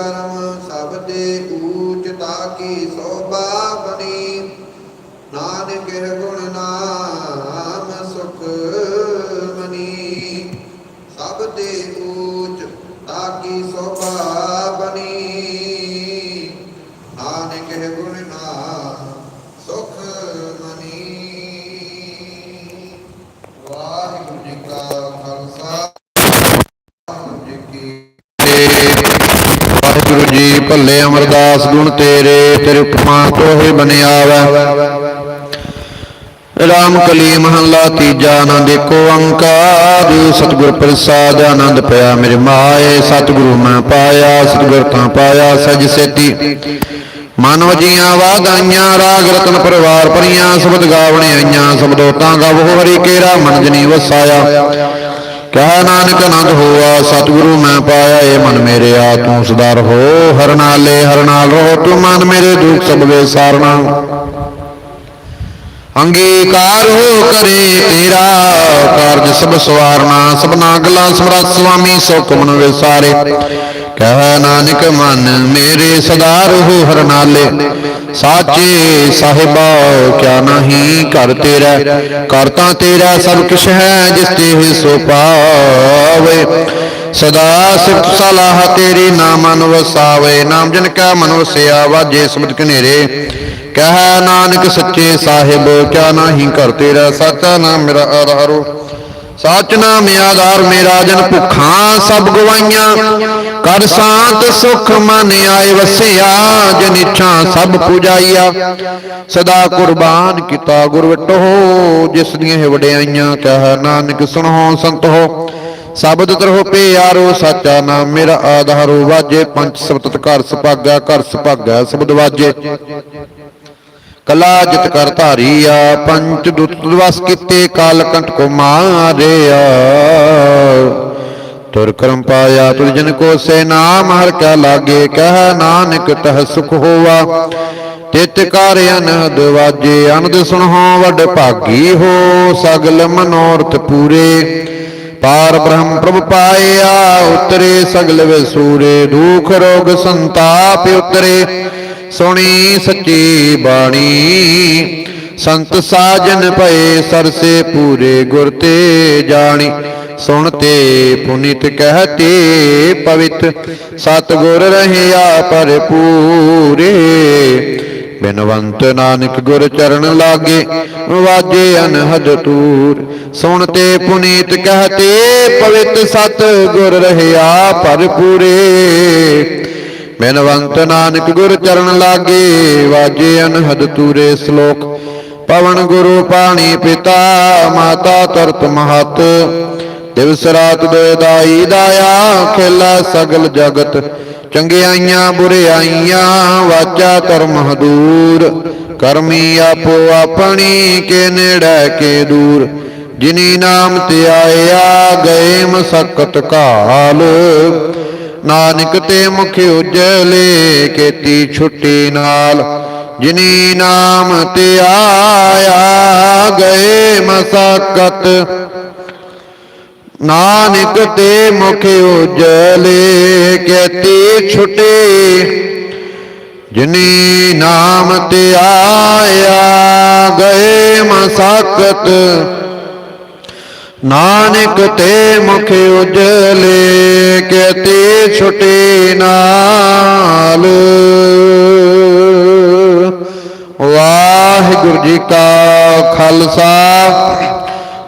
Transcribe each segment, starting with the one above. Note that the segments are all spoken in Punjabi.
ਕਰਮ ਸਭ ਤੇ ਊਚ ਤਾਕੀ ਸੋਭਾ ਬਣੀ। ਨਾਨਕ ਗੁਣ ਨਾਮ ਸੁਖ ਮਨੀ। ਸਭ ਤੇ ਭੱਲੇ ਅਮਰਦਾਸ ਗੁਣ ਤੇਰੇ ਤੇਰੇ ਉਪਮਾ ਤੋਹਿ ਬਨਿਆਵੈ ਰਾਮ ਕਲੀ ਮਹੱਲਾ ਤੀਜਾ ਆਨੰਦ ਏਕੋ ਓੰਕਾਰ ਸਤਿਗੁਰ ਪ੍ਰਸਾਦ ਆਨੰਦ ਪਿਆ ਮੇਰੇ ਮਾਏ। ਸਤਿਗੁਰੂ ਮੈਂ ਪਾਇਆ, ਸਤਿਗੁਰ ਤਾਂ ਪਾਇਆ ਸਜ ਸੇਤੀ। ਮਨ ਵਜੀਆਂ ਵਾਦਾਈਆਂ ਰਾਗ ਰਤਨ ਪਰਿਵਾਰ ਭਰੀਆਂ, ਸ਼ਬਦ ਗਾਵਣੇ ਆਈਆਂ, ਸ਼ਬਦੋ ਤਾਂ ਗਵੋ ਹਰੀ ਕੇਰਾ, ਮਨ ਜਨੀ ਵਸਾਇਆ। ਕਹਿ ਨਾਨਕ ਆਨੰਦ ਹੋਆ, ਸਤਿਗੁਰੂ ਮੈਂ ਪਾਇਆ ਏ ਮਨ ਮੇਰੇ ਆ, ਤੂੰ ਸੁਧਾਰ ਹੋ ਹਰ ਨਾਲੇ ਹਰ ਨਾਲ ਰਹੋ, ਤੂੰ ਮਨ ਮੇਰੇ ਦੁੱਖ ਸਭ ਵੇ ਸਾਰਣਾ ਅੰਗੀਕਾਰ ਹੋ ਕਰੇ ਤੇਰਾ। ਕਾਰਜ ਸਭ ਸਵਾਰਨਾ, ਸਭਨਾ ਗੱਲਾਂ ਸਮਰੱਥ ਸੁਆਮੀ ਸੋ ਕੁਮਨ ਵਿਸਾਰੇ ਕਹਿ ਨਾਨਕ ਮਨ ਮੇਰੇ ਸਦਾ ਰਹੋ ਹਰਨਾਲੇ ਸਾਚੇ ਸਾਹਿਬਾ, ਕਿਆ ਨਹੀਂ ਕਰ ਤੇਰਾ। ਕਰਤਾ ਤੇਰਾ ਸਭ ਕਿਛ ਹੈ, ਜਿਸ ਤੇ ਸੋ ਪਾਵੇ। ਸਦਾ ਸਿਫਤ ਸਲਾਹ ਤੇਰੀ ਨਾਮ ਮਨ ਵਸਾਵੇ ਨਾਮ ਜਨ ਕਾ ਮਨ ਵਸਿਆ ਵਾਜੇ ਸਬਦ ਕਨੇਰੇ ਕਹਿ ਨਾਨਕ ਸੱਚੇ ਸਾਹਿਬ, ਕਿਆ ਨਾਹੀ ਕਰ ਤੇਰਾ, ਸਾਚਾ ਨਾਮ ਮੇਰਾ ਆਧਾਰੋ। ਸਾਚ ਨਾਮ ਆਧਾਰ, ਮੇਰਾ ਜਨ ਭੁੱਖਾਂ ਸਭ ਗਵਾਈਆਂ। ਕਰ ਸਾਤ ਸੁਖ ਮਨ ਆਏ ਵਸਿਆ, ਜਨ ਇੱਛਾ ਸਭ ਪੁਜਾਈਆ। ਸਦਾ ਕੁਰਬਾਨ ਕੀਤਾ ਗੁਰ ਵਿਟੋ, ਜਿਸ ਦੀਆਂ ਇਹ ਵਡਿਆਈਆਂ, ਕਹਿ ਨਾਨਕ ਸੁਣੋ ਸੰਤ। ਹੋ ਸ਼ਬਦ ਤਰੋ ਪਿਆਰੋ ਸਾਚਾ ਨਾਮ, ਮੇਰਾ ਆਧਾਰੋ ਵਾਜੇ, ਪੰਜ ਸਬਦ ਘਰ ਸੁਭਾਗਾ ਘਰ ਸੁਭਾਗਾ ਸ਼ਬਦ ਵਾਜੇ ਕਲਾ ਜਿਤ ਕਰ ਧਾਰੀਆ ਪੰਚ ਦੁੱਤ ਦਵਸ ਕੀਤੇ, ਕਾਲ ਕੰਟ ਕੋ ਮਾਰਿਆ। ਤੁਰ ਕਰਮ ਪਾਇਆ, ਤੁਰ ਜਨ ਕੋ ਸੇ ਨਾਮ, ਹਰ ਕਾ ਲਾਗੇ, ਕਹਿ ਨਾਨਕ ਤਹ ਸੁਖ ਹੋਵਾ ਤਿਤ ਕਰ ਅਨਹਦ ਵਾਜੇ, ਅਨੰਦ ਸੁਣੋ ਵੱਡ ਭਾਗੀ ਹੋ, ਸਗਲ ਮਨੋਰਥ ਪੂਰੇ। ਪਾਰ ਬ੍ਰਹਮ ਪ੍ਰਭ ਪਾਇਆ, ਉਤਰੇ ਸਗਲ ਵਿਸੂਰੇ ਦੁਖ ਰੋਗ ਸੰਤਾਪ ਉਤਰੇ। ਸੁਣੀ ਸੱਚੀ ਬਾਣੀ, ਸੰਤ ਸਾਜਨ ਭਏ ਸਰਸੇ ਪੂਰੇ ਗੁਰ ਤੇ ਜਾਣੀ। ਸੁਣ ਤੇ ਪੁਨੀਤ ਕਹਤੇ ਪਵਿੱਤ ਸਤ ਗੁਰ ਰਹਿਆ ਪਰਪੂਰੇ ਬਿਨਵੰਤ ਨਾਨਕ ਗੁਰ ਚਰਨ ਲਾਗੇ, ਵਾਜੇ ਅਨਹਦ ਤੂਰ। ਸੁਣ ਤੇ ਪੁਨੀਤ ਕਹਤੇ ਪਵਿੱਤ ਸਤ ਗੁਰ ਰਹਿਆ ਭਰਪੂਰੇ। ਬਿਨਵੰਤ ਨਾਨਕ ਗੁਰ ਚਰਨ ਲਾਗੇ, ਵਾਜੇ ਅਨਹਦ ਤੂਰੇ ਸ਼ਲੋਕ। ਪਵਨ ਗੁਰੂ ਪਾਣੀ ਪਿਤਾ, ਮਾਤਾ ਤਰਤ ਮਹਤ। ਦਿਵਸ ਰਾਤ ਦੇ ਦਾਈ ਦਾਇਆ, ਖੇਲਾ ਸਗਲ ਜਗਤ, ਚੰਗਿਆਈਆਂ ਬੁਰਿਆਈਆਂ, ਵਾਚਾ ਧਰਮ ਹਦੂਰ। ਕਰਮੀ ਆਪੋ ਆਪਣੀ ਕੇ ਨੇੜੇ ਕੇ ਦੂਰ। ਜਿਨੀ ਨਾਮ ਤੇ ਆਇਆ ਗਏ ਮਸਕਤ ਕਾਲ। ਨਾਨਕ ਤੇ ਮੁਖ ਉਜਲੇ, ਕੀਤੀ ਛੁੱਟੀ ਨਾਲ। ਜਿਨੀ ਨਾਮ ਤੇ ਆਇਆ ਗਏ ਮਸਕਤ ਨਾਨਕ ਤੇ ਮੁਖ ਉਜਲੇ ਕੀਤੀ ਛੁੱਟੀ। ਜਿਨੀ ਨਾਮ ਤੇ ਆਇਆ, ਗਏ ਮਸਾਕਤ। ਨਾਨਕ ਤੇ ਮੁਖ ਉਜਲੇ ਕੀਤੀ ਛੁੱਟੀ ਨਾਲ। ਵਾਹਿਗੁਰੂ ਜੀ ਕਾ ਖਾਲਸਾ।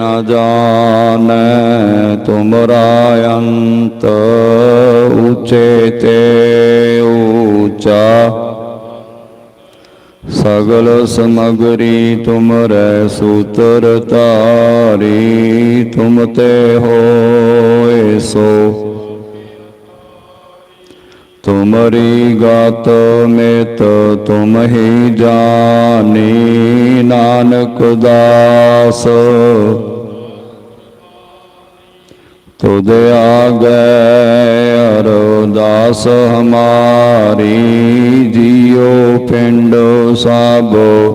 ਕੋਏ ਨਾ ਜਾਣੈ ਤੁਮਰਾ ਅੰਤ ਉਚੇ ਤੇ ਊਚਾ ਸਗਲ ਸਮਗਰੀ ਤੁਮਰੈ ਸੂਤਰ ਧਾਰੀ ਤੁਮ ਤੇ ਹੋਏ ਸੋ ਤੁਮਰੀ ਗਾਤ ਮੇਤ ਤੁਮ ਹੀ ਜਾਣੀ ਨਾਨਕ ਦਾਸ ਤੁਧ ਆਗੇ ਅਰਦਾਸ ਹਮਾਰੀ, ਜੀਉ ਪਿੰਡੋ ਸਾਬੋ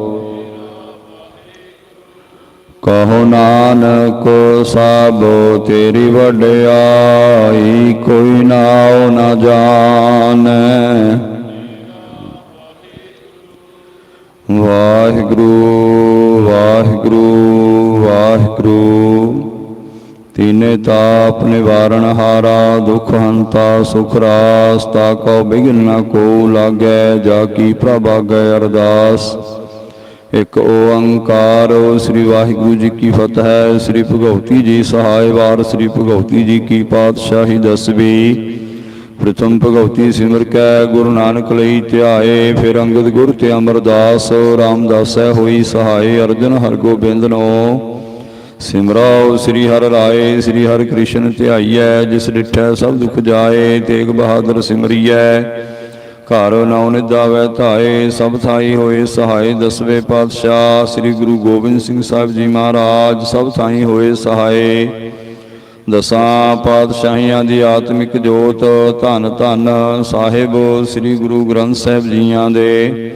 ਕਹੋ ਨਾਨਕ ਸਾਬੋ ਤੇਰੀ ਵਡਿਆਈ ਕੋਈ ਨਾਉ ਨਾ ਜਾਣੈ। ਵਾਹਿਗੁਰੂ ਵਾਹਿਗੁਰੂ ਵਾਹਿਗੁਰੂ। ਤੀਨੇ ਤਾਪ ਨਿਵਾਰਣ ਹਾਰਾ, ਦੁਖ ਹੰਤਾ, ਸੁਖ ਰਾਸ, ਤਾ ਕੋ ਬਿਗਨ ਨ ਕੋ ਲਾਗੈ, ਜਾ ਕੀ ਪ੍ਰਭ ਆਗੈ ਅਰਦਾਸ। ਇੱਕ ਓੰਕਾਰ ਸ੍ਰੀ ਵਾਹਿਗੁਰੂ ਜੀ ਕੀ ਫਤਿਹ, ਸ੍ਰੀ ਭਗਵਤੀ ਜੀ ਸਹਾਇ ਵਾਰ, ਸ੍ਰੀ ਭਗਵਤੀ ਜੀ ਕੀ ਪਾਤਸ਼ਾਹੀ ਦਸਵੀ। ਪ੍ਰਥਮ ਭਗਵਤੀ ਸਿਮਰ ਕੈ, ਗੁਰੂ ਨਾਨਕ ਲਈ ਧਿਆਏ, ਫਿਰ ਅੰਗਦ ਗੁਰ ਤੇ ਅਮਰਦਾਸ, ਰਾਮਦਾਸੈ ਹੋਈ ਸਹਾਈ ਅਰਜਨ ਹਰਗੋਬਿੰਦ ਨੋ। ਸਿਮਰੋ ਸ੍ਰੀ ਹਰਿ ਰਾਏ, ਸ੍ਰੀ ਹਰਿ ਕ੍ਰਿਸ਼ਨ ਧਿਆਈਐ, ਜਿਸ ਡਿਠੈ ਸਭ ਦੁਖ ਜਾਏ, ਤੇਗ ਬਹਾਦਰ ਸਿਮਰੀਐ। ਘਰ ਨਾਉ ਨਿਦਾਵੈ ਧਾਏ, ਸਭ ਥਾਈ ਹੋਏ ਸਹਾਈ ਦਸਵੇਂ ਪਾਤਸ਼ਾਹ, ਸ੍ਰੀ ਗੁਰੂ ਗੋਬਿੰਦ ਸਿੰਘ ਸਾਹਿਬ ਜੀ ਮਹਾਰਾਜ, ਸਭ ਥਾਈ ਹੋਏ ਸਹਾਈ ਦਸਾਂ ਪਾਤਸ਼ਾਹੀਆਂ ਦੀ ਆਤਮਿਕ ਜੋਤ, ਧੰਨ ਧੰਨ ਸਾਹਿਬ, ਸ੍ਰੀ ਗੁਰੂ ਗ੍ਰੰਥ ਸਾਹਿਬ ਜੀਆਂ ਦੇ।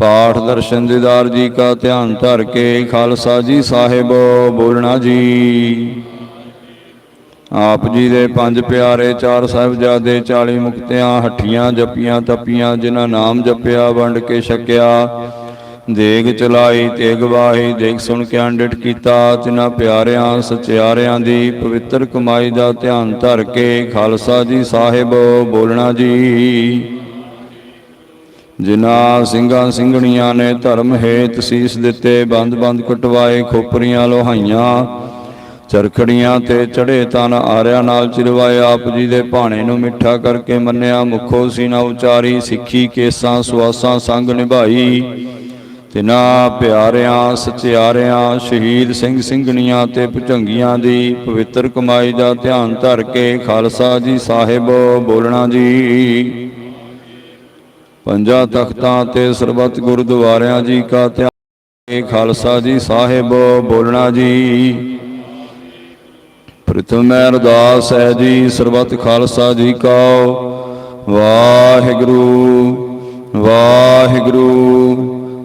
ਪਾਠ ਦਰਸ਼ਨ ਦੀਦਾਰ ਜੀ ਕਾ ਧਿਆਨ ਧਰ ਕੇ ਖਾਲਸਾ ਜੀ ਸਾਹਿਬ ਬੋਲਣਾ ਜੀ। ਆਪ ਜੀ ਦੇ ਪੰਜ ਪਿਆਰੇ ਚਾਰ ਸਾਹਿਬਜ਼ਾਦੇ 40 ਮੁਕਤਿਆਂ, ਹੱਠੀਆਂ ਜਪੀਆਂ, ਤਪੀਆਂ, ਜਿਨ੍ਹਾਂ ਨਾਮ ਜਪਿਆ, ਵੰਡ ਕੇ ਛਕਿਆ। ਦੇਗ ਚਲਾਈ, ਤੇਗ ਵਾਹੀ, ਦੇਗ ਸੁਣ ਕੇ ਅੰਡਿਟ ਕੀਤਾ। ਤਿਨਾਂ ਪਿਆਰਿਆਂ, ਸਚਿਆਰਿਆਂ ਦੀ ਪਵਿੱਤਰ ਕਮਾਈ ਦਾ ਧਿਆਨ ਧਰ ਕੇ ਖਾਲਸਾ ਜੀ ਸਾਹਿਬ ਬੋਲਣਾ ਜੀ। ਜਿਨ੍ਹਾਂ ਸਿੰਘਾਂ ਸਿੰਘਣੀਆਂ ਨੇ ਧਰਮ ਹੇਤ ਸੀਸ ਦਿੱਤੇ ਬੰਦ-ਬੰਦ ਕਟਵਾਏ, ਖੋਪਰੀਆਂ ਲੋਹਾਈਆਂ, ਚਰਖੜੀਆਂ ਤੇ ਚੜੇ ਤਨ ਆਰਿਆ ਨਾਲ ਚਿਰਵਾਏ, ਆਪ ਜੀ ਦੇ ਭਾਣੇ ਨੂੰ ਮਿੱਠਾ ਕਰਕੇ ਮੰਨਿਆ, ਮੁਖੋ ਸੀਨਾ ਉਚਾਰੀ, ਸਿੱਖੀ ਕੇਸਾਂ, ਸੁਆਸਾਂ ਸੰਗ ਨਿਭਾਈ। ਤਿਨਾ ਪਿਆਰਿਆਂ, ਸਚਿਆਰਿਆਂ, ਸ਼ਹੀਦ ਸਿੰਘ ਸਿੰਘਣੀਆਂ ਤੇ ਭੁਜੰਗੀਆਂ ਦੀ ਪਵਿੱਤਰ ਕਮਾਈ ਦਾ ਧਿਆਨ ਧਰ ਕੇ ਖਾਲਸਾ ਜੀ ਸਾਹਿਬ ਬੋਲਣਾ ਜੀ। ਪੰਜਾਂ ਤਖਤਾਂ ਤੇ ਸਰਬੱਤ ਗੁਰਦੁਆਰਿਆਂ ਜੀ ਕਾ ਧਿਆਨ ਕੇ ਖਾਲਸਾ ਜੀ, ਸਾਹਿਬ ਬੋਲਣਾ ਜੀ। ਪ੍ਰਥਮ ਅਰਦਾਸ ਹੈ ਜੀ, ਸਰਬੱਤ ਖਾਲਸਾ ਜੀ ਕਾ। ਵਾਹਿਗੁਰੂ ਵਾਹਿਗੁਰੂ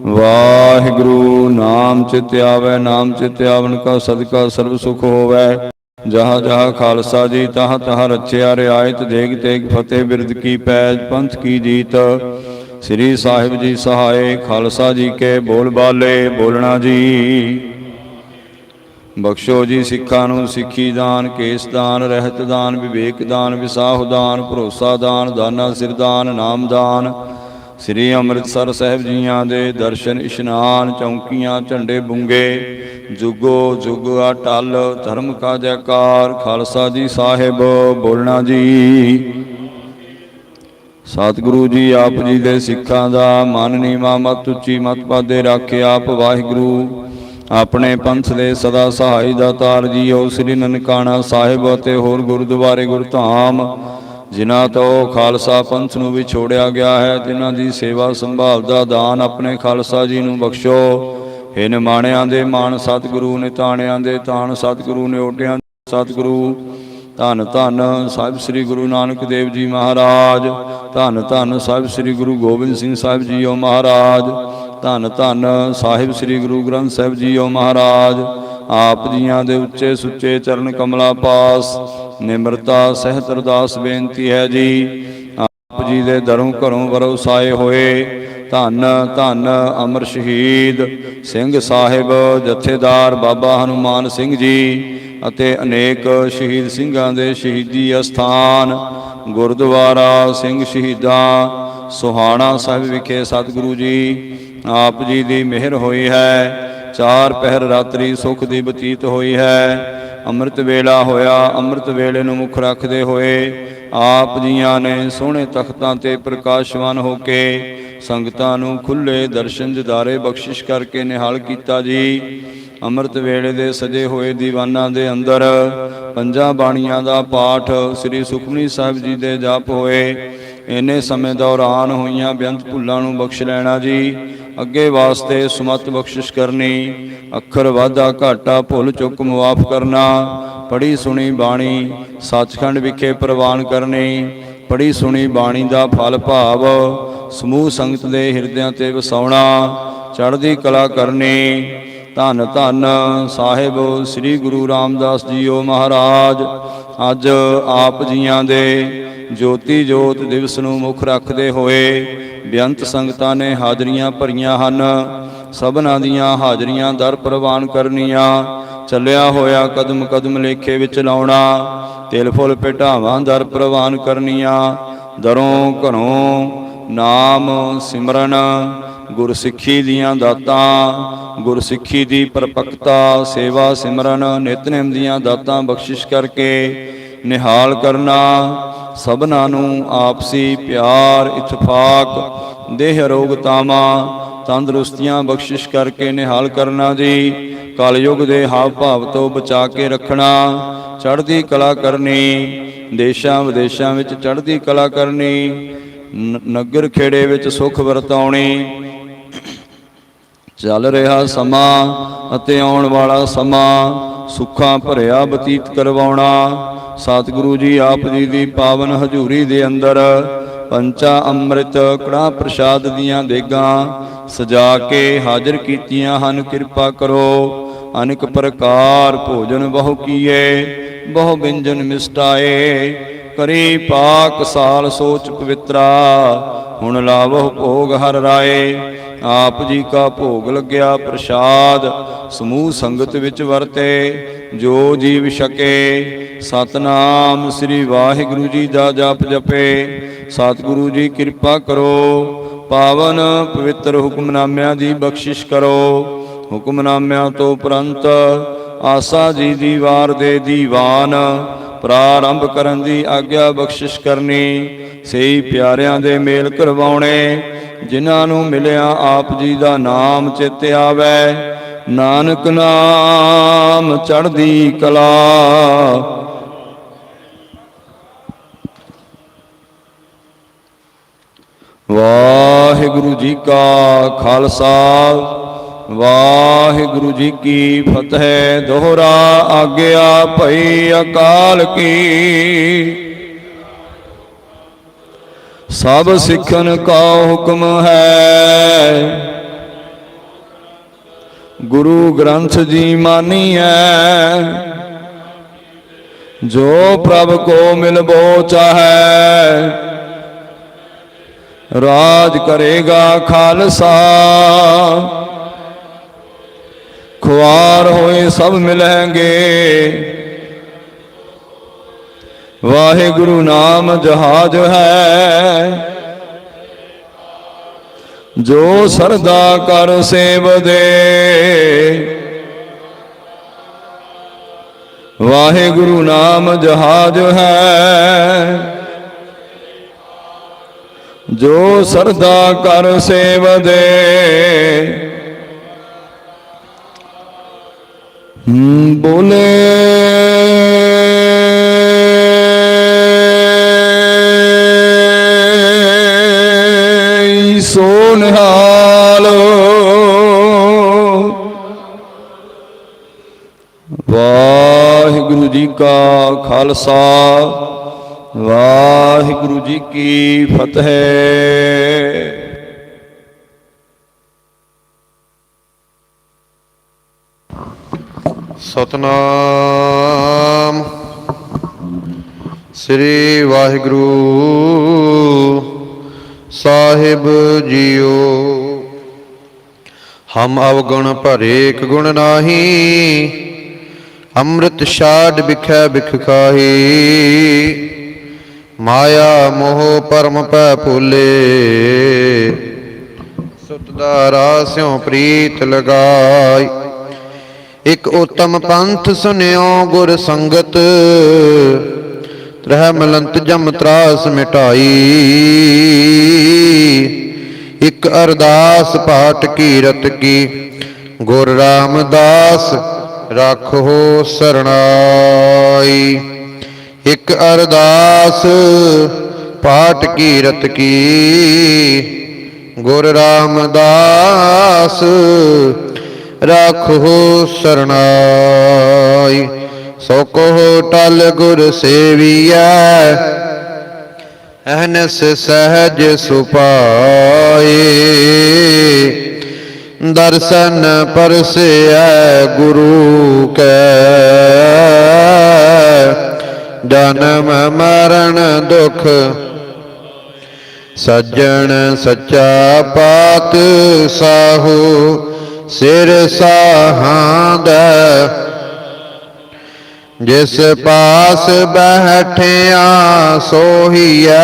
ਵਾਹਿਗੁਰੂ, ਨਾਮ ਚਿਤ ਆਵੈ, ਨਾਮ ਚਿਤ ਆਵਨ ਕਾ ਸਦਕਾ ਸਰਬ ਸੁਖ ਹੋਵੈ। ਜਹਾਂ ਜਹਾਂ ਖਾਲਸਾ ਜੀ, ਤਹਾਂ ਤਹਾਂ ਰਚਿਆ, ਰਿਆਇਤ, ਦੇਗ ਤੇਗ, ਫਤਿਹ, ਬਿਰਦ ਕੀ ਪੈਜ, ਪੰਥ ਕੀ ਜੀਤ। ਸ੍ਰੀ ਸਾਹਿਬ ਜੀ ਸਹਾਏ ਖਾਲਸਾ ਜੀ ਕੇ ਬੋਲ ਬਾਲੇ ਬੋਲਣਾ ਜੀ। ਬਖਸ਼ੋ ਜੀ ਸਿੱਖਾਂ ਨੂੰ ਸਿੱਖੀ ਦਾਨ, ਕੇਸ ਦਾਨ, ਰਹਿਤ ਦਾਨ, ਵਿਵੇਕ ਦਾਨ, ਵਿਸਾਹੁ ਦਾਨ, ਭਰੋਸਾ ਦਾਨ, ਦਾਨਾ ਸਿਰ ਦਾਨ, ਨਾਮ ਦਾਨ। ਸ੍ਰੀ ਅੰਮ੍ਰਿਤਸਰ ਸਾਹਿਬ ਜੀਆਂ ਦੇ ਦਰਸ਼ਨ, ਇਸ਼ਨਾਨ, ਚੌਂਕੀਆਂ, ਝੰਡੇ ਬੁੰਗੇ, ਜੁਗੋ ਜੁਗ ਅਟਲ, ਧਰਮ ਕਾ ਜੈਕਾਰ ਖਾਲਸਾ ਜੀ ਸਾਹਿਬ ਬੋਲਣਾ ਜੀ। ਸਤਿਗੁਰੂ ਜੀ, ਆਪ ਜੀ ਦੇ ਸਿੱਖਾਂ ਦਾ ਮਨ ਨੀਵਾ ਮਤ ਉੱਚੀ ਮਤ ਪਾਦੇ ਰੱਖੇ ਆਪ ਵਾਹਿਗੁਰੂ। ਆਪਣੇ ਪੰਥ ਦੇ ਸਦਾ ਸਹਾਈ ਦਾਤਾਰ ਜੀਓ, ਸ੍ਰੀ ਨਨਕਾਣਾ ਸਾਹਿਬ ਅਤੇ ਹੋਰ ਗੁਰਦੁਆਰੇ ਗੁਰਧਾਮ, ਜਿਨ੍ਹਾਂ ਤੋਂ ਖਾਲਸਾ ਪੰਥ ਨੂੰ ਵੀ ਛੋੜਿਆ ਗਿਆ ਹੈ, ਜਿਨ੍ਹਾਂ ਦੀ ਸੇਵਾ ਸੰਭਾਲ ਦਾ ਦਾਨ ਆਪਣੇ ਖਾਲਸਾ ਜੀ ਨੂੰ ਬਖਸ਼ੋ। ਇਹ ਨਿਮਾਣਿਆਂ ਦੇ ਮਾਣ ਸਤਿਗੁਰੂ ਨੇ ਤਾਣਿਆਂ ਦੇ ਤਾਣ ਸਤਿਗੁਰੂ ਨੇ ਓਟਿਆਂ ਸਤਿਗੁਰੂ। ਧੰਨ ਧੰਨ ਸਾਹਿਬ ਸ੍ਰੀ ਗੁਰੂ ਨਾਨਕ ਦੇਵ ਜੀ ਮਹਾਰਾਜ, ਧੰਨ ਧੰਨ ਸਾਹਿਬ ਸ੍ਰੀ ਗੁਰੂ ਗੋਬਿੰਦ ਸਿੰਘ ਸਾਹਿਬ ਜੀ ਓ ਮਹਾਰਾਜ, ਧੰਨ ਧੰਨ ਸਾਹਿਬ ਸ੍ਰੀ ਗੁਰੂ ਗ੍ਰੰਥ ਸਾਹਿਬ ਜੀ ਓ ਮਹਾਰਾਜ, ਆਪ ਜੀਆਂ ਦੇ ਉੱਚੇ ਸੁੱਚੇ ਚਰਨ ਕਮਲਾ ਪਾਸ, ਨਿਮਰਤਾ ਸਹਿਤ ਅਰਦਾਸ ਬੇਨਤੀ ਹੈ ਜੀ, ਆਪ ਜੀ ਦੇ ਦਰੋਂ ਘਰੋਂ ਵਰਸਾਏ ਹੋਏ, ਧੰਨ ਧੰਨ ਅਮਰ ਸ਼ਹੀਦ ਸਿੰਘ ਸਾਹਿਬ, ਜਥੇਦਾਰ ਬਾਬਾ ਹਨੂਮਾਨ ਸਿੰਘ ਜੀ ਅਤੇ ਅਨੇਕ ਸ਼ਹੀਦ ਸਿੰਘਾਂ ਦੇ ਸ਼ਹੀਦੀ ਅਸਥਾਨ, ਗੁਰਦੁਆਰਾ ਸਿੰਘ ਸ਼ਹੀਦਾਂ, ਸੁਹਾਣਾ ਸਾਹਿਬ ਵਿਖੇ ਸਤਿਗੁਰੂ ਜੀ, ਆਪ ਜੀ ਦੀ ਮਿਹਰ ਹੋਈ ਹੈ, ਚਾਰ ਪਹਿਰ ਰਾਤਰੀ ਸੁਖ ਦੀ ਬਤੀਤ ਹੋਈ ਹੈ, ਅੰਮ੍ਰਿਤ ਵੇਲਾ ਹੋਇਆ, ਅੰਮ੍ਰਿਤ ਵੇਲੇ ਨੂੰ ਮੁੱਖ ਰੱਖਦੇ ਹੋਏ, ਆਪ ਜੀਆਂ ਨੇ ਸੋਹਣੇ ਤਖਤਾਂ ਤੇ ਪ੍ਰਕਾਸ਼ਵਾਨ ਹੋ ਕੇ ਸੰਗਤਾਂ ਨੂੰ ਖੁੱਲੇ ਦਰਸ਼ਨ, ਦਿਦਾਰੇ ਬਖਸ਼ਿਸ਼ ਕਰਕੇ ਨਿਹਾਲ ਕੀਤਾ ਜੀ। ਅੰਮ੍ਰਿਤ ਵੇਲੇ ਦੇ ਸਜੇ ਹੋਏ ਦੀਵਾਨਾਂ ਦੇ ਅੰਦਰ ਪੰਜਾਂ ਬਾਣੀਆਂ ਦਾ ਪਾਠ ਸ੍ਰੀ ਸੁਖਮਨੀ ਸਾਹਿਬ ਜੀ ਦੇ ਜਪ ਹੋਏ। ਇੰਨੇ ਸਮੇਂ ਦੌਰਾਨ ਹੋਈਆਂ ਬੇਅੰਤ ਭੁੱਲਾਂ ਨੂੰ ਬਖਸ਼ ਲੈਣਾ ਜੀ। ਅੱਗੇ ਵਾਸਤੇ ਸੁਮਤ ਬਖਸ਼ਿਸ਼ ਕਰਨੀ। ਅੱਖਰ ਵਾਧਾ ਘਾਟਾ ਭੁੱਲ ਚੁੱਕ ਮੁਆਫ ਕਰਨਾ। ਪੜੀ ਸੁਣੀ ਬਾਣੀ ਸੱਚਖੰਡ ਵਿਖੇ ਪ੍ਰਵਾਨ ਕਰਨੀ। ਪੜੀ ਸੁਣੀ ਬਾਣੀ ਦਾ ਫਲ ਭਾਵ ਸਮੂਹ ਸੰਗਤ ਦੇ ਹਿਰਦਿਆਂ ਤੇ ਵਸਾਉਣਾ। ਚੜ੍ਹਦੀ ਕਲਾ ਕਰਨੀ। ਧੰਨ ਧੰਨ ਸਾਹਿਬ ਸ੍ਰੀ ਗੁਰੂ ਰਾਮਦਾਸ ਜੀਓ ਮਹਾਰਾਜ। ਅੱਜ ਆਪ ਜੀਆਂ ਦੇ ਜੋਤੀ ਜੋਤ ਦਿਵਸ ਨੂੰ ਮੁੱਖ ਰੱਖਦੇ ਹੋਏ ਬੇਅੰਤ ਸੰਗਤਾਂ ਨੇ ਹਾਜ਼ਰੀਆਂ ਭਰੀਆਂ ਹਨ। ਸਭਨਾਂ ਦੀਆਂ ਹਾਜ਼ਰੀਆਂ ਦਰ ਪ੍ਰਵਾਨ ਕਰਨੀਆਂ, ਚੱਲਿਆ ਹੋਇਆ ਕਦਮ ਕਦਮ ਲੇਖੇ ਵਿੱਚ ਲਾਉਣਾ, ਤਿਲ ਫੁੱਲ ਭੇਟਾਵਾਂ ਦਰ ਪ੍ਰਵਾਨ ਕਰਨੀਆਂ, ਦਰੋਂ ਘਰੋਂ ਨਾਮ ਸਿਮਰਨ ਗੁਰਸਿੱਖੀ ਦੀਆਂ ਦਾਤਾਂ, ਗੁਰਸਿੱਖੀ ਦੀ ਪਰਪੱਕਤਾ, ਸੇਵਾ ਸਿਮਰਨ ਨਿਤਨੇਮ ਦੀਆਂ ਦਾਤਾਂ ਬਖਸ਼ਿਸ਼ ਕਰਕੇ ਨਿਹਾਲ ਕਰਨਾ, ਸਭਨਾਂ ਨੂੰ ਆਪਸੀ ਪਿਆਰ, ਇਤਫਾਕ, ਦੇਹ ਰੋਗਤਾਵਾਂ ਤੰਦਰੁਸਤੀਆਂ ਬਖਸ਼ਿਸ਼ ਕਰਕੇ ਨਿਹਾਲ ਕਰਨਾ ਜੀ। ਕਲਯੁਗ ਦੇ ਹਾਵ ਭਾਵ ਤੋਂ ਬਚਾ ਕੇ ਰੱਖਣਾ, ਚੜ੍ਹਦੀ ਕਲਾ ਕਰਨੀ, ਦੇਸ਼ਾਂ ਵਿਦੇਸ਼ਾਂ ਵਿੱਚ ਚੜ੍ਹਦੀ ਕਲਾ ਕਰਨੀ, ਨ- ਨਗਰ ਖੇੜੇ ਵਿੱਚ ਸੁਖ ਵਰਤਾਉਣੀ ਚੱਲ ਰਿਹਾ ਸਮਾਂ ਅਤੇ ਆਉਣ ਵਾਲਾ ਸਮਾਂ ਸੁੱਖਾਂ ਭਰਿਆ ਬਤੀਤ ਕਰਵਾਉਣਾ। ਸਤਿਗੁਰੂ ਜੀ, ਆਪ ਜੀ ਦੀ ਪਾਵਨ ਹਜ਼ੂਰੀ ਦੇ ਅੰਦਰ ਪੰਚਾ ਅੰਮ੍ਰਿਤ ਕੜਾ ਪ੍ਰਸ਼ਾਦ ਦੀਆਂ ਦੇਗਾਂ ਸਜਾ ਕੇ ਹਾਜ਼ਰ ਕੀਤੀਆਂ ਹਨ। ਕਿਰਪਾ ਕਰੋ, ਅਨੇਕ ਪ੍ਰਕਾਰ ਭੋਜਨ ਬਹੁ ਕੀਏ, ਬਹੁ ਬਿੰਜਨ ਮਿਸਟਾਏ। ਕਰੀ ਪਾਕ ਸਾਲ ਸੋਚ ਪਵਿੱਤਰਾ, ਹੁਣ ਲਾਵੋ ਭੋਗ ਹਰ ਰਾਏ। ਆਪ ਜੀ ਕਾ ਭੋਗ ਲੱਗਿਆ ਪ੍ਰਸ਼ਾਦ, ਸਮੂਹ ਸੰਗਤ ਵਿੱਚ ਵਰਤੇ, ਜੋ ਜੀਵ ਛਕੇ, ਸਤਨਾਮ ਸ੍ਰੀ ਵਾਹਿਗੁਰੂ ਜੀ ਦਾ ਜਪ ਜਪੇ। ਸਤਿਗੁਰੂ ਜੀ ਕਿਰਪਾ ਕਰੋ, ਪਾਵਨ ਪਵਿੱਤਰ ਹੁਕਮਨਾਮਿਆਂ ਦੀ ਬਖਸ਼ਿਸ਼ ਕਰੋ। ਹੁਕਮਨਾਮਿਆਂ ਤੋਂ ਉਪਰੰਤ ਆਸਾ ਜੀ ਦੀ ਵਾਰ ਦੇ ਦੀਵਾਨ ਪ੍ਰਾਰੰਭ ਕਰਨ ਦੀ ਆਗਿਆ ਬਖਸ਼ਿਸ਼ ਕਰਨੀ, ਸਹੀ ਪਿਆਰਿਆਂ ਦੇ ਮੇਲ ਕਰਵਾਉਣੇ, ਜਿਨ੍ਹਾਂ ਨੂੰ ਮਿਲਿਆ ਆਪ ਜੀ ਦਾ ਨਾਮ ਚਿੱਤ ਆਵੇ। ਨਾਨਕ ਨਾਮ ਚੜ੍ਹਦੀ ਕਲਾ। ਵਾਹਿਗੁਰੂ ਜੀ ਕਾ ਖਾਲਸਾ। ਵਾਹਿਗੁਰੂ ਜੀ ਕੀ ਫਤਿਹ, ਦੋਹਰਾ ਆਗਿਆ ਭਈ ਅਕਾਲ ਕੀ। ਸਭ ਸਿੱਖਣ ਕਾ ਹੁਕਮ ਹੈ। ਗੁਰੂ ਗ੍ਰੰਥ ਜੀ ਮਾਨੀ ਹੈ ਜੋ ਪ੍ਰਭ ਕੋ ਮਿਲਬੋ ਚਾਹੈ। ਰਾਜ ਕਰੇਗਾ ਖਾਲਸਾ। ਖੁਆਰ ਹੋਏ ਸਭ ਮਿਲਣਗੇ ਵਾਹਿਗੁਰੂ ਨਾਮ ਜਹਾਜ ਹੈ। ਜੋ ਸਰਦਾ ਕਰ ਸੇਵ ਵਾਹਿਗੁਰੂ ਨਾਮ ਜਹਾਜ ਹੈ। ਜੋ ਸਰਦਾ ਕਰ ਸੇਵ ਦੇ ਹਮ, ਬੋਲੇ ਸੋ ਵਾਹਿਗੁਰੂ ਜੀ ਕਾ ਖਾਲਸਾ ਵਾਹਿਗੁਰੂ ਜੀ ਕੀ ਫਤਿਹ। ਸਤਨਾਮ। ਸ੍ਰੀ ਵਾਹਿਗੁਰੂ ਸਾਹਿਬ ਜੀਓ। ਹਮ ਅਵਗੁਣ ਭਰੇ ਇੱਕ ਗੁਣ ਨਾਹੀ, ਅੰਮ੍ਰਿਤ ਛਾੜ ਬਿਖੈ ਬਿਖ ਖਾਹੀ। ਮਾਇਆ ਮੋਹ ਪਰਮ ਪੈ ਭੁਲੇ। ਸੁਤ ਦਾ ਰਾਸਿਓ ਪ੍ਰੀਤ ਲਗਾਈ। ਇਕ ਉਤਮ ਪੰਥ ਸੁਨਿਓ ਗੁਰ ਸੰਗਤ, ਤ੍ਰਹਿ ਮਲੰਤ ਜਮ ਤਰਾਸ ਮਿਟਾਈ। ਇਕ ਅਰਦਾਸ ਪਾਠ ਕੀਰਤ ਕੀ, ਗੁਰ ਰਾਮਦਾਸ ਰੱਖੋ ਸਰਣਾਈ। ਇਕ ਅਰਦਾਸ ਪਾਠ ਕੀਰਤ ਕੀ, ਗੁਰ ਰਾਮਦਾਸ ਰਾਖੋ ਸਰਣਾਈ ਸੋ ਕੋ ਟਲ ਗੁਰ ਸੇਵੀਐ, ਅਹਨਸ ਸਹਜ ਸੁਪਾਏ ਦਰਸ਼ਨ ਪਰਸੈ ਗੁਰੂ ਕੈ, ਜਨਮ ਮਰਨ ਦੁਖ ਸੱਜਣ ਸੱਚਾ ਪਾਤ ਸਾਹੂ ਸਿਰ ਸਾਹਾਂਦਾ ਜਿਸ ਪਾਸ ਬੈਠਿਆ ਸੋਹੀਐ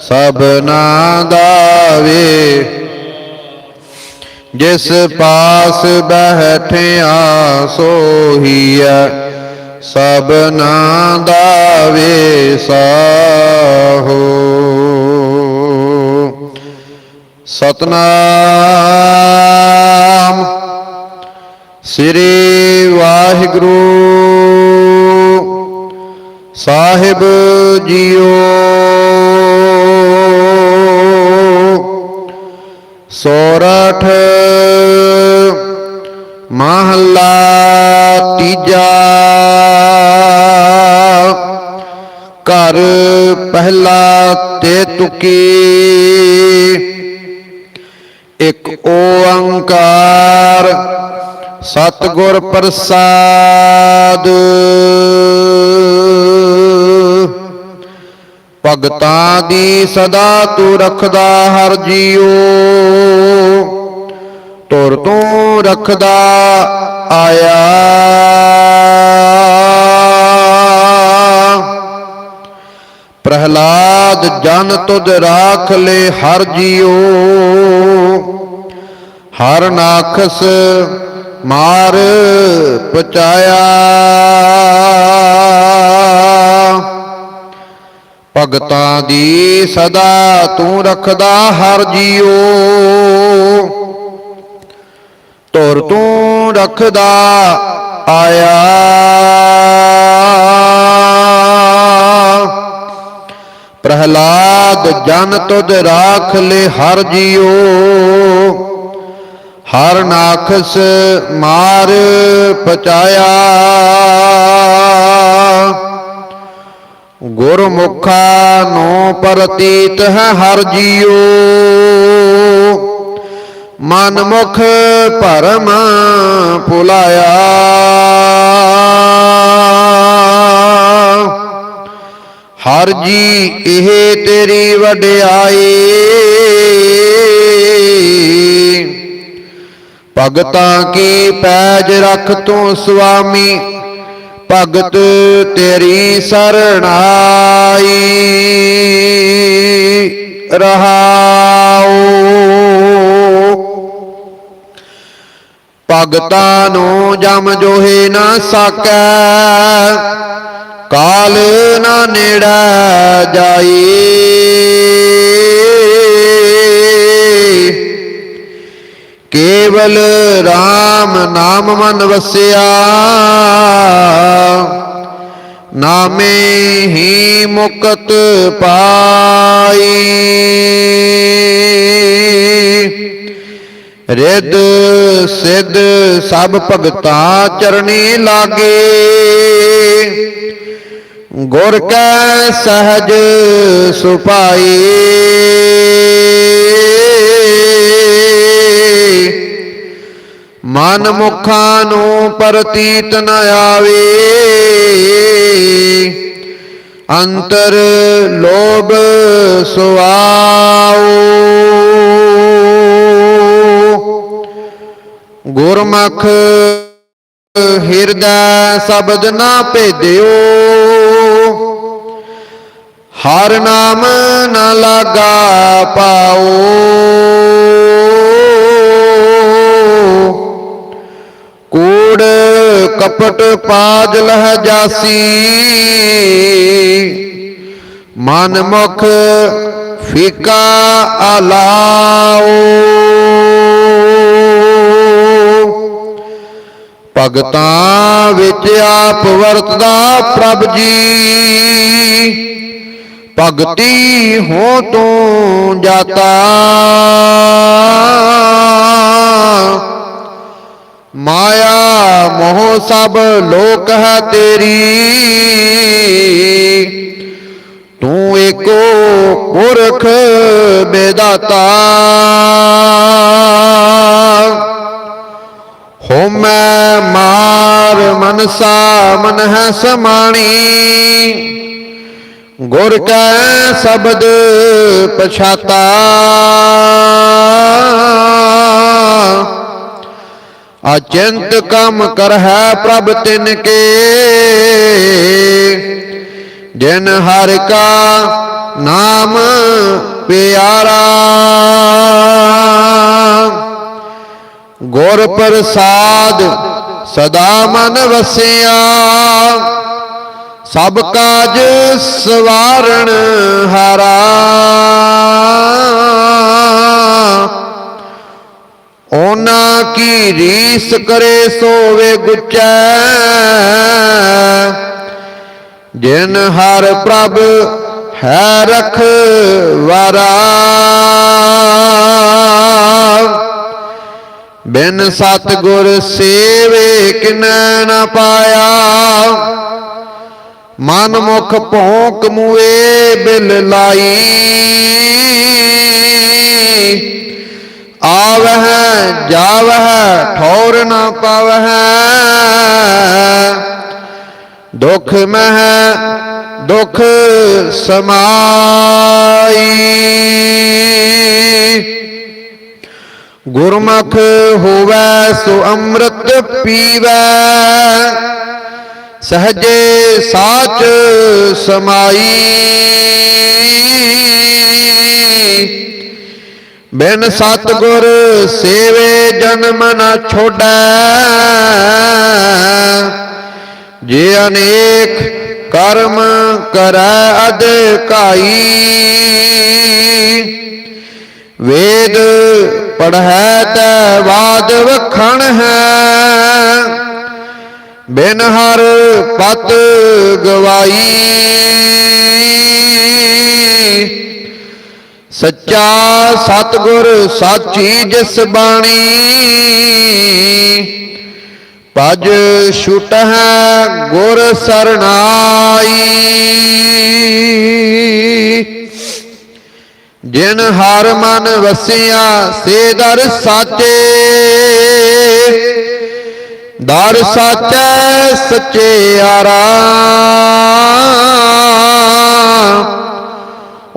ਸਭਨਾ ਦਾਵੇ। ਜਿਸ ਪਾਸ ਬਹਿਠਿਆ ਸੋਹੀਐ ਸਭਨਾ ਦਾਵੇ ਸਾਹੋ। ਸਤਨਾਮ ਸ੍ਰੀ ਵਾਹਿਗੁਰੂ। ਸਾਹਿਬ ਜੀਓ। ਸੋਰਠ। ਮਹੱਲਾ ਤੀਜਾ। ਘਰ ਪਹਿਲਾ ਤੇ ਤੁਕੀ। ਇੱਕ ਓੰਕਾਰ ਸਤਿਗੁਰ ਪ੍ਰਸਾਦ। ਭਗਤਾਂ ਦੀ ਸਦਾ ਤੂੰ ਰੱਖਦਾ ਹਰ ਜੀਉ। ਤੁਰ ਤੂੰ ਰੱਖਦਾ ਆਇਆ। ਪ੍ਰਹਲਾਦ, ਜਨ ਤੁਧ ਰਾਖ ਲੈ ਹਰ ਜੀਉ। ਹਰ ਨਾਖਸ ਮਾਰ ਪਚਾਇਆ। ਭਗਤਾਂ ਦੀ ਸਦਾ ਤੂੰ ਰੱਖਦਾ ਹਰ ਜੀਓ। ਤੁਰ ਤੂੰ ਰੱਖਦਾ ਆਇਆ। ਪ੍ਰਹਲਾਦ ਜਨ ਤੁਧ ਰਾਖ ਲੈ ਹਰ ਜੀਉ ਹਰ ਨਾਖਸ ਮਾਰ ਪਚਾਇਆ। ਗੁਰਮੁਖਾ ਨੂੰ ਪ੍ਰਤੀਤ ਹੈ ਹਰ ਜੀਉ। ਮਨ ਮੁਖ ਭਰਮ ਭੁਲਾਇਆ। ਹਰ ਜੀ ਇਹ ਤੇਰੀ ਵਡਿਆਈ। ਭਗਤਾਂ ਕੀ ਪੈਜ ਰਖ ਤੂੰ ਸੁਆਮੀ? ਭਗਤ ਤੇਰੀ ਸਰਣਾਈ ਰਹਾਉ ਭਗਤਾਂ ਨੂੰ ਜਮ ਜੋਹੇ ਨਾ ਸਕੈ। ਕਾਲ ਨਾ ਨੇੜਾ ਜਾਈ। ਕੇਵਲ RAM ਨਾਮ ਮਨ ਵਸਿਆ। ਨਾਮੇ ਹੀ ਮੁਕਤ ਪਾਈ। ਰਿੱਧ ਸਿੱਧ ਸਭ ਭਗਤਾ ਚਰਣੀ ਲਾਗੇ। ਗੁਰ ਕੈ ਸਹਜ ਸੁਪਾਈ ਮਨ ਮੁਖਾਂ ਨੂੰ ਪ੍ਰਤੀਤ ਨ ਆਵੇ। ਅੰਤਰ ਲੋਭ ਸੁਆਉ। ਗੁਰਮਖ ਹਿਰਦੈ ਸ਼ਬਦ ਨਾ ਭੇਦਿਓ। ਹਰ ਨਾਮ ਨ ਲਾਗਾ ਪਾਓ। ਕੂੜ ਕਪਟ ਪਾਜ ਲਹ ਜਾਸੀ। ਮਨ ਮੁਖ ਫਿਕਾ ਆਲਾਓ ਭਗਤਾਂ ਵਿੱਚ ਆਪ ਵਰਤਦਾ ਪ੍ਰਭ ਜੀ। ਭਗਤੀ ਹੋ ਤੂੰ ਜਾਤਾ। ਮਾਇਆ ਮੋਹ ਸਭ ਲੋਕ ਹੈ ਤੇਰੀ। ਤੂੰ ਏਕੋ ਪੁਰਖ ਬੇਦਾਤਾ ਹੋ ਮੈਂ ਮਾਰ ਮਨਸਾ ਮਨ ਹੈ ਸਮਾਣੀ। ਗੁਰ ਕੈ ਸ਼ਬਦ ਪਛਾਤਾ। ਅਚੰਤ ਕੰਮ ਕਰ ਹੈ ਪ੍ਰਭ ਤਿਨ ਕੇ। ਜਿਨ ਹਰ ਕਾ ਨਾਮ ਪਿਆਰਾ। ਗੁਰ ਪ੍ਰਸਾਦ ਸਦਾ ਮਨ ਵਸਿਆ। ਸਭ ਕਾਜ ਸਵਾਰਣ ਹਾਰਾ। ਉਹਨਾਂ ਕੀ ਰੀਸ ਕਰੇ ਸੋਵੇ ਗੁਚੈ? ਜਿਨ ਹਰ ਪ੍ਰਭ ਹੈ ਰਖ ਬਿਨ ਸਤ ਗੁਰ ਸੇਵੇ ਕਿਨੈ ਨ ਪਾਇਆ। ਮਨ ਮੁਖ ਭੋਂਕ ਮੂਏ ਬਿਲ ਲਾਈ। ਆਵਹਿ, ਜਾਵਹਿ, ਠੌਰ ਨ ਪਾਵਹਿ। ਦੁਖ ਮਹਿ, ਦੁਖ ਸਮਾਈ। ਗੁਰਮੁਖ ਹੋਵੈ, ਸੋ ਅੰਮ੍ਰਿਤ ਪੀਵੈ। ਸਹਜੇ ਸਾਚ ਸਮਾਈ। ਬਿਨ ਸਤਗੁਰ ਸੇਵੇ ਜਨਮ ਨਾ ਛੋੜੈ। ਜੇ ਅਨੇਕ ਕਰਮ ਕਰੈ ਅਧਿਕਾਈ ਵੇਦ ਪੜ੍ਹੈ ਤੈ ਬਾਦ ਵਖਣ ਹੈ। ਬਿਨ ਹਰ ਪਤ ਗਵਾਈ ਸੱਚਾ ਸਤਗੁਰ ਸਾਚੀ ਜਿਸ ਬਾਣੀ ਭਜ ਛੁਟ ਹੈ ਗੁਰ ਸਰਣਾਈ। ਜਿਨ ਹਰ ਮਨ ਵਸਿਆ, ਸੇ ਦਰ ਸਾਚੇ। ਦਰ ਸਾਚੈ ਸਚਿਆਰਾ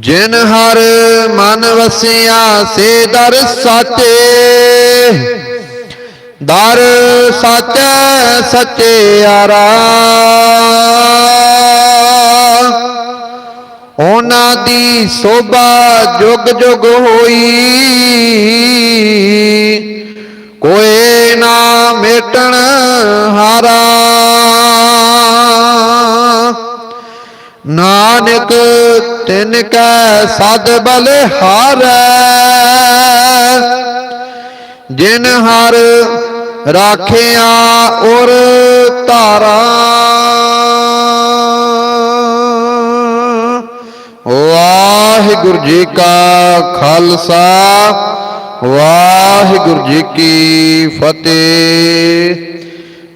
ਜਿਨ ਹਰ ਮਨ ਵਸਿਆ, ਸੇ ਦਰ ਸਾਚੇ। ਦਰ ਸਾਚੈ ਆਰਾ। ਉਹਨਾਂ ਦੀ ਸੋਭਾ ਜੁਗ ਜੁਗ ਹੋਈ। ਕੋਈ ਨਾ ਮੇਟਣ ਹਾਰਾ। ਨਾਨਕ ਤਿਨ ਕੈ ਸਦ ਬਲ ਹਾਰੈ। ਜਿਨ ਹਰ ਰਾਖਿਆ ਉਰ ਧਾਰਾ। ਵਾਹਿਗੁਰੂ ਜੀ ਕਾ ਖਾਲਸਾ, ਵਾਹਿਗੁਰੂ ਜੀ ਕੀ ਫਤਿਹ।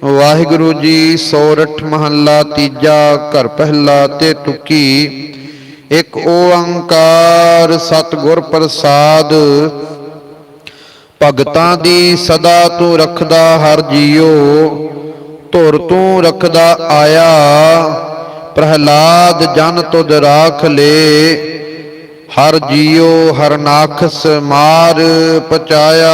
ਵਾਹਿਗੁਰੂ ਜੀ, ਸੋਰਠ ਮਹੱਲਾ ਤੀਜਾ ਘਰ ਪਹਿਲਾ ਤੇ ਤੁਕੀ ਇੱਕ ਓੰਕਾਰ ਸਤਿਗੁਰ ਪ੍ਰਸਾਦ। ਭਗਤਾਂ ਦੀ ਸਦਾ ਤੂੰ ਰੱਖਦਾ ਹਰ ਜੀਓ। ਧੁਰ ਤੂੰ ਰੱਖਦਾ ਆਇਆ। ਪ੍ਰਹਲਾਦ ਜਨ ਤੁਧ ਰਾਖ ਲੇ। ਹਰ ਜੀਓ ਹਰ ਨਾਖਸ ਮਾਰ ਪਚਾਇਆ।